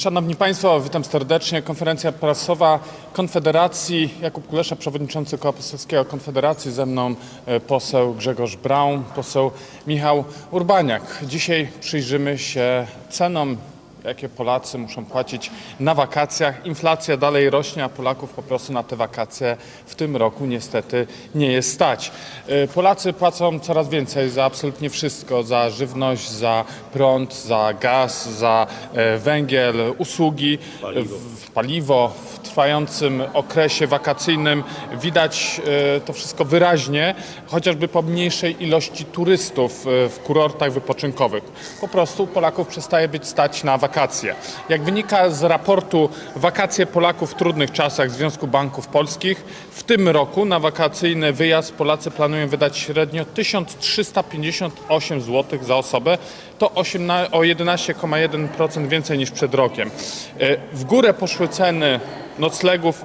Szanowni Państwo, witam serdecznie. Konferencja prasowa Konfederacji. Jakub Kulesza, przewodniczący Koła Poselskiego Konfederacji. Ze mną e, poseł Grzegorz Braun, poseł Michał Urbaniak. Dzisiaj przyjrzymy się cenom, jakie Polacy muszą płacić na wakacjach. Inflacja dalej rośnie, a Polaków po prostu na te wakacje w tym roku niestety nie jest stać. E, Polacy płacą coraz więcej za absolutnie wszystko, za żywność, za prąd, za gaz, za e, węgiel, usługi, paliwo. W, paliwo. W trwającym okresie wakacyjnym widać e, to wszystko wyraźnie, chociażby po mniejszej ilości turystów w kurortach wypoczynkowych. Po prostu Polaków przestaje być stać na wakacje. Jak wynika z raportu Wakacje Polaków w trudnych czasach Związku Banków Polskich, w tym roku na wakacyjny wyjazd Polacy planują wydać średnio 1358 zł za osobę. To 18 o 11,1% więcej niż przed rokiem. E, W górę poszły ceny noclegów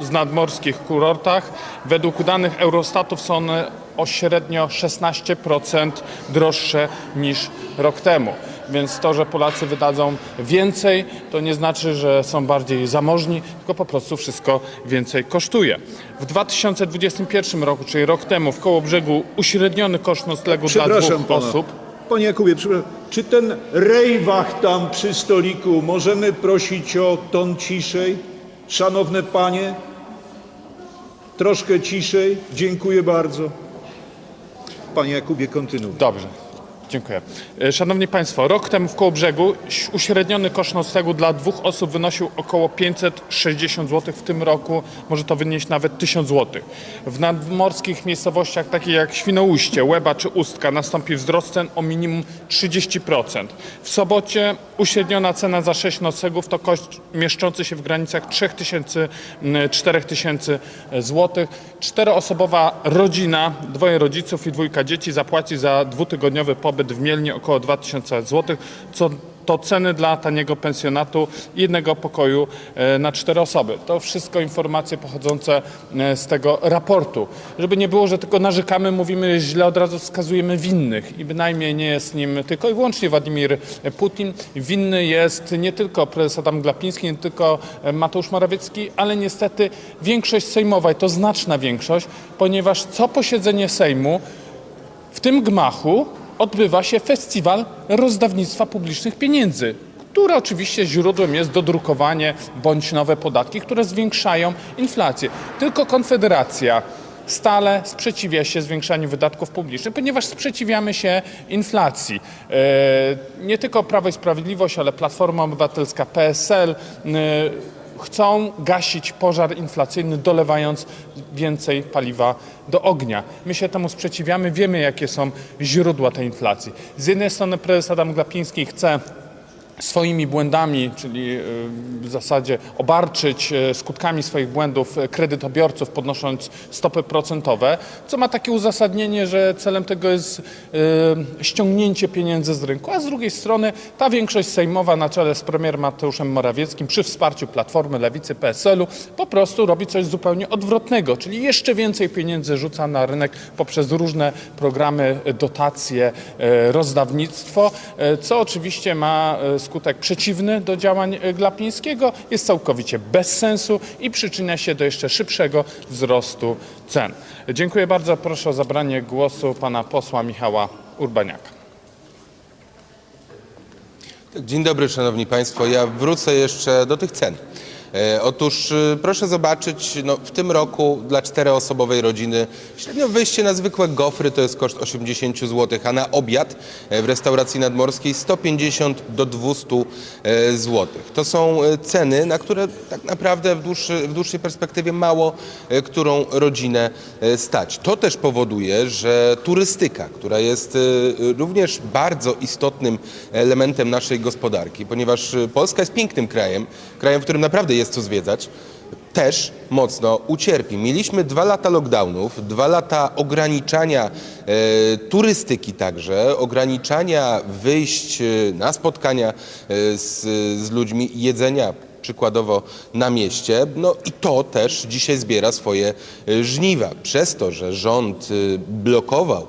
z nadmorskich kurortach. Według danych Eurostatów są one o średnio 16% droższe niż rok temu. Więc to, że Polacy wydadzą więcej, to nie znaczy, że są bardziej zamożni, tylko po prostu wszystko więcej kosztuje. W 2021 roku, czyli rok temu, w Kołobrzegu uśredniony koszt noclegu dla dwóch pana. osób Panie Jakubie, przepraszam. Czy ten rejwach tam przy stoliku możemy prosić o ton ciszej? Szanowne panie, troszkę ciszej. Dziękuję bardzo. Panie Jakubie, kontynuuj. Dobrze. Dziękuję. E, Szanowni Państwo, rok temu w Kołobrzegu uśredniony koszt noclegu dla dwóch osób wynosił około 560 zł. W tym roku może to wynieść nawet 1000 zł. W nadmorskich miejscowościach takich jak Świnoujście, Łeba czy Ustka nastąpi wzrost cen o minimum 30%. W sobocie uśredniona cena za 6 noclegów to koszt mieszczący się w granicach 3000-4000 zł. Czteroosobowa rodzina, dwoje rodziców i dwójka dzieci zapłaci za dwutygodniowy pobyt w Mielnie około 2000 zł, co to ceny dla taniego pensjonatu jednego pokoju e, na cztery osoby. To wszystko informacje pochodzące e, z tego raportu. Żeby nie było, że tylko narzekamy, mówimy źle, od razu wskazujemy winnych i bynajmniej nie jest nim tylko i wyłącznie Władimir Putin. Winny jest nie tylko prezes Adam Glapiński, nie tylko e, Mateusz Morawiecki, ale niestety większość sejmowa i to znaczna większość, ponieważ co posiedzenie Sejmu w tym gmachu odbywa się festiwal rozdawnictwa publicznych pieniędzy, które oczywiście źródłem jest dodrukowanie bądź nowe podatki, które zwiększają inflację. Tylko Konfederacja stale sprzeciwia się zwiększaniu wydatków publicznych, ponieważ sprzeciwiamy się inflacji. E, Nie tylko Prawo i Sprawiedliwość, ale Platforma Obywatelska, PSL e, chcą gasić pożar inflacyjny, dolewając więcej paliwa do ognia. My się temu sprzeciwiamy, wiemy jakie są źródła tej inflacji. Z jednej strony prezes Adam Glapiński chce swoimi błędami, czyli y, w zasadzie obarczyć y, skutkami swoich błędów kredytobiorców, podnosząc stopy procentowe, co ma takie uzasadnienie, że celem tego jest y, ściągnięcie pieniędzy z rynku, a z drugiej strony ta większość sejmowa na czele z premierem Mateuszem Morawieckim przy wsparciu Platformy, Lewicy, PSL-u po prostu robi coś zupełnie odwrotnego, czyli jeszcze więcej pieniędzy rzuca na rynek poprzez różne programy, dotacje, rozdawnictwo, co oczywiście ma y, skutek przeciwny do działań y, Glapińskiego, jest całkowicie bez sensu i przyczynia się do jeszcze szybszego wzrostu cen. Dziękuję bardzo. Proszę o zabranie głosu pana posła Michała Urbaniaka. Dzień dobry, Szanowni Państwo. Ja wrócę jeszcze do tych cen. E, Otóż e, proszę zobaczyć, no, w tym roku dla czteroosobowej rodziny średnio wyjście na zwykłe gofry to jest koszt 80 zł, a na obiad e, w restauracji nadmorskiej 150 do 200 zł. To są ceny, na które tak naprawdę w, dłuższy, w dłuższej perspektywie mało którą rodzinę stać. To też powoduje, że turystyka, która jest również bardzo istotnym elementem naszej gospodarki, ponieważ Polska jest pięknym krajem, krajem, w którym naprawdę jest co zwiedzać, też mocno ucierpi. Mieliśmy dwa lata lockdownów, dwa lata ograniczania e, turystyki także, ograniczania wyjść e, na spotkania e, z, z ludźmi, jedzenia przykładowo na mieście, no i to też dzisiaj zbiera swoje e, żniwa. Przez to, że rząd blokował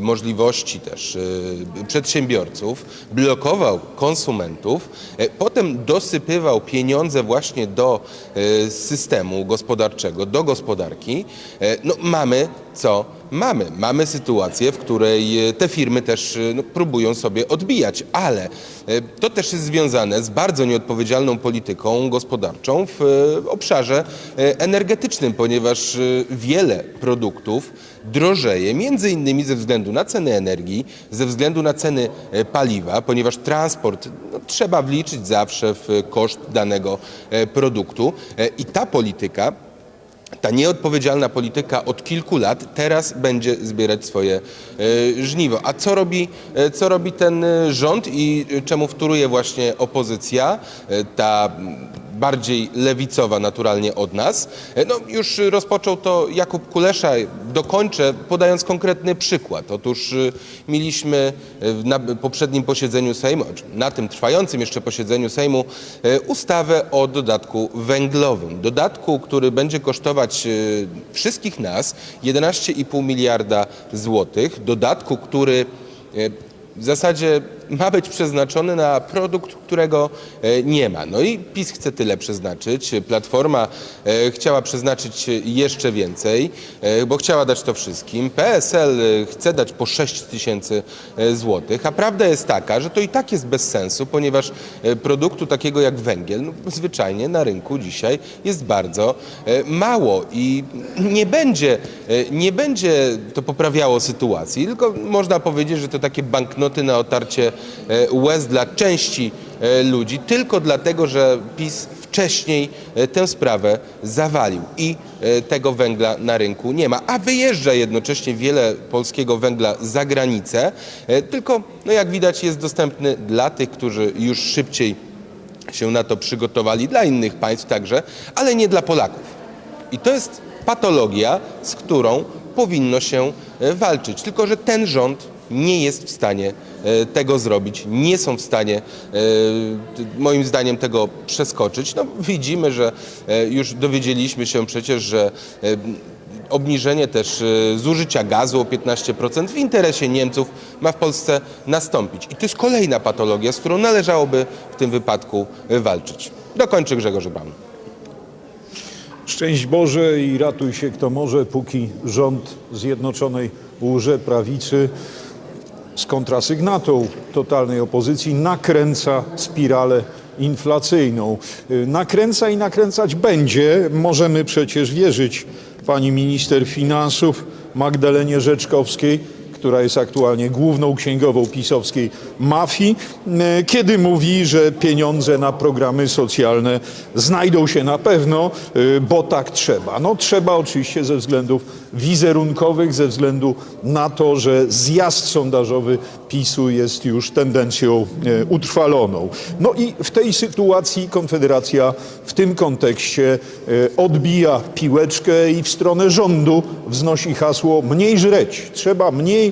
możliwości też e, przedsiębiorców, blokował konsumentów, e, potem dosypywał pieniądze właśnie do e, systemu gospodarczego, do gospodarki, e, no mamy co mamy. Mamy sytuację, w której e, te firmy też e, no, próbują sobie odbijać, ale e, to też jest związane z bardzo nieodpowiedzialną polityką gospodarczą w obszarze energetycznym, ponieważ wiele produktów drożeje, między innymi ze względu na ceny energii, ze względu na ceny paliwa, ponieważ transport no, trzeba wliczyć zawsze w koszt danego produktu i ta polityka ta nieodpowiedzialna polityka od kilku lat teraz będzie zbierać swoje e, żniwo. A co robi, e, co robi ten e, rząd i czemu wtóruje właśnie opozycja, ta bardziej lewicowa naturalnie od nas? No, już rozpoczął to Jakub Kulesza. Dokończę podając konkretny przykład. Otóż mieliśmy na poprzednim posiedzeniu Sejmu, czy na tym trwającym jeszcze posiedzeniu Sejmu, ustawę o dodatku węglowym. Dodatku, który będzie kosztować e, wszystkich nas 11,5 miliarda złotych. Dodatku, który e, w zasadzie ma być przeznaczony na produkt, którego e, nie ma. No i PiS chce tyle przeznaczyć. Platforma e, chciała przeznaczyć jeszcze więcej, e, bo chciała dać to wszystkim. PSL chce dać po 6 tysięcy złotych, a prawda jest taka, że to i tak jest bez sensu, ponieważ produktu takiego jak węgiel no, zwyczajnie na rynku dzisiaj jest bardzo mało i nie będzie, nie będzie to poprawiało sytuacji, tylko można powiedzieć, że to takie banknoty na otarcie łez dla części e, ludzi, tylko dlatego, że PiS wcześniej e, tę sprawę zawalił i e, tego węgla na rynku nie ma, a wyjeżdża jednocześnie wiele polskiego węgla za granicę, tylko no jak widać jest dostępny dla tych, którzy już szybciej się na to przygotowali, dla innych państw także, ale nie dla Polaków. I to jest patologia, z którą powinno się walczyć. Tylko, że ten rząd nie jest w stanie tego zrobić, nie są w stanie e, moim zdaniem tego przeskoczyć. No, widzimy, że e, już dowiedzieliśmy się przecież, że e, obniżenie też e, zużycia gazu o 15% w interesie Niemców ma w Polsce nastąpić. I to jest kolejna patologia, z którą należałoby w tym wypadku e, walczyć. Dokończy Grzegorz Braun. Szczęść Boże i ratuj się kto może, póki rząd Zjednoczonej łże prawicy z kontrasygnatą totalnej opozycji nakręca spiralę inflacyjną. Y, Nakręca i nakręcać będzie. Możemy przecież wierzyć pani minister finansów Magdalenie Rzeczkowskiej, która jest aktualnie główną księgową pisowskiej mafii, e, kiedy mówi, że pieniądze na programy socjalne znajdą się na pewno, e, bo tak trzeba. No trzeba oczywiście ze względów wizerunkowych, ze względu na to, że zjazd sondażowy PiSu jest już tendencją e, utrwaloną. No i w tej sytuacji Konfederacja w tym kontekście odbija piłeczkę i w stronę rządu wznosi hasło mniej żreć. Trzeba mniej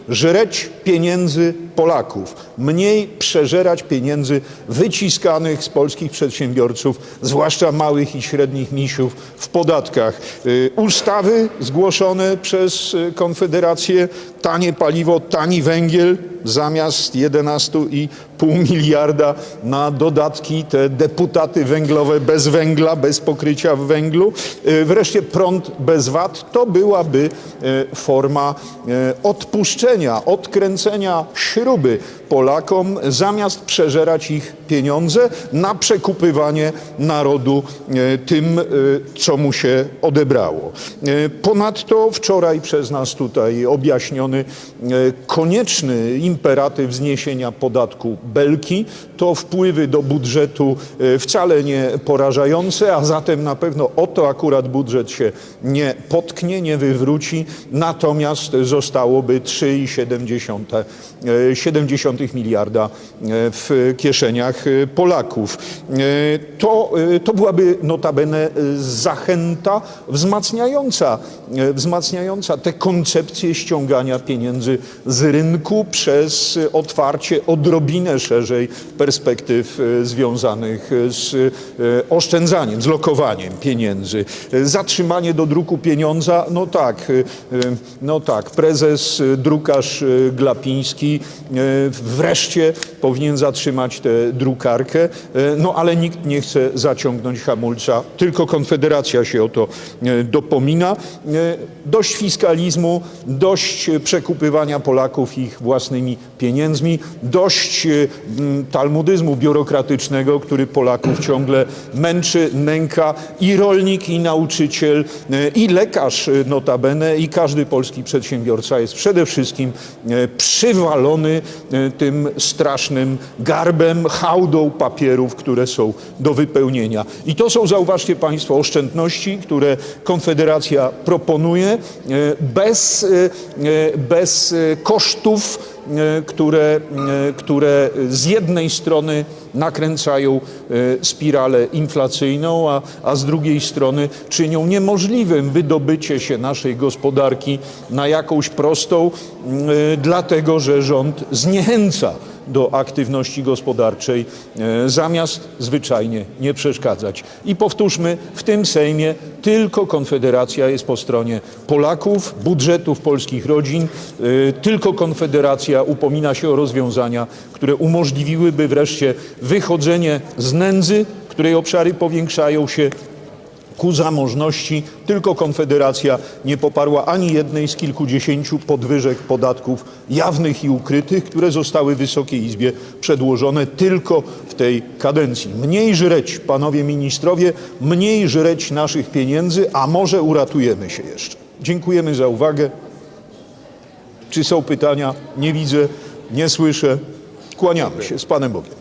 żreć pieniędzy Polaków, mniej przeżerać pieniędzy wyciskanych z polskich przedsiębiorców, zwłaszcza małych i średnich misiów w podatkach. Y, Ustawy zgłoszone przez y, Konfederację, tanie paliwo, tani węgiel zamiast 11,5 miliarda na dodatki, te deputaty węglowe bez węgla, bez pokrycia w węglu. Y, Wreszcie prąd bez VAT to byłaby forma y, odpuszczenia, odkręcenia śruby Polakom, zamiast przeżerać ich pieniądze na przekupywanie narodu e, tym, e, co mu się odebrało. E, Ponadto wczoraj przez nas tutaj objaśniony konieczny imperatyw zniesienia podatku Belki to wpływy do budżetu wcale nie porażające, a zatem na pewno o to akurat budżet się nie potknie, nie wywróci, natomiast zostałoby 3,7 e, 70 miliarda e, w kieszeniach e, Polaków. E, To, e, to byłaby notabene e, zachęta wzmacniająca, e, wzmacniająca tę koncepcję ściągania pieniędzy z rynku przez e, otwarcie odrobinę szerzej perspektyw e, związanych e, z e, oszczędzaniem, z lokowaniem pieniędzy. E, Zatrzymanie do druku pieniądza, no tak, e, e, no tak, prezes, e, drukarz e, Glapiński e, wreszcie powinien zatrzymać tę drukarkę, e, no ale nikt nie chce zaciągnąć hamulca, tylko Konfederacja się o to dopomina. Dość fiskalizmu, dość przekupywania Polaków ich własnymi pieniędzmi, dość talmudyzmu biurokratycznego, który Polaków ciągle męczy, nęka i rolnik, i nauczyciel, i lekarz notabene, i każdy polski przedsiębiorca jest przede wszystkim e, przywalony e, tym strasznym garbem, hałdą papierów, które są do wypełnienia. I to są, zauważcie Państwo, oszczędności, które Konfederacja proponuje e, bez, bez kosztów, które, e, które z jednej strony nakręcają e, spiralę inflacyjną, a, a z drugiej strony czynią niemożliwym wydobycie się naszej gospodarki na jakąś prostą, e, dlatego że rząd zniechęca do aktywności gospodarczej, e, zamiast zwyczajnie nie przeszkadzać. I powtórzmy, w tym Sejmie tylko Konfederacja jest po stronie Polaków, budżetów polskich rodzin, e, tylko Konfederacja upomina się o rozwiązania, które umożliwiłyby wreszcie wychodzenie z nędzy, której obszary powiększają się ku zamożności. Tylko Konfederacja nie poparła ani jednej z kilkudziesięciu podwyżek podatków jawnych i ukrytych, które zostały Wysokiej Izbie przedłożone tylko w tej kadencji. Mniej żreć, panowie ministrowie, mniej żreć naszych pieniędzy, a może uratujemy się jeszcze. Dziękujemy za uwagę. Czy są pytania? Nie widzę, nie słyszę. Kłaniamy się z Panem Bogiem.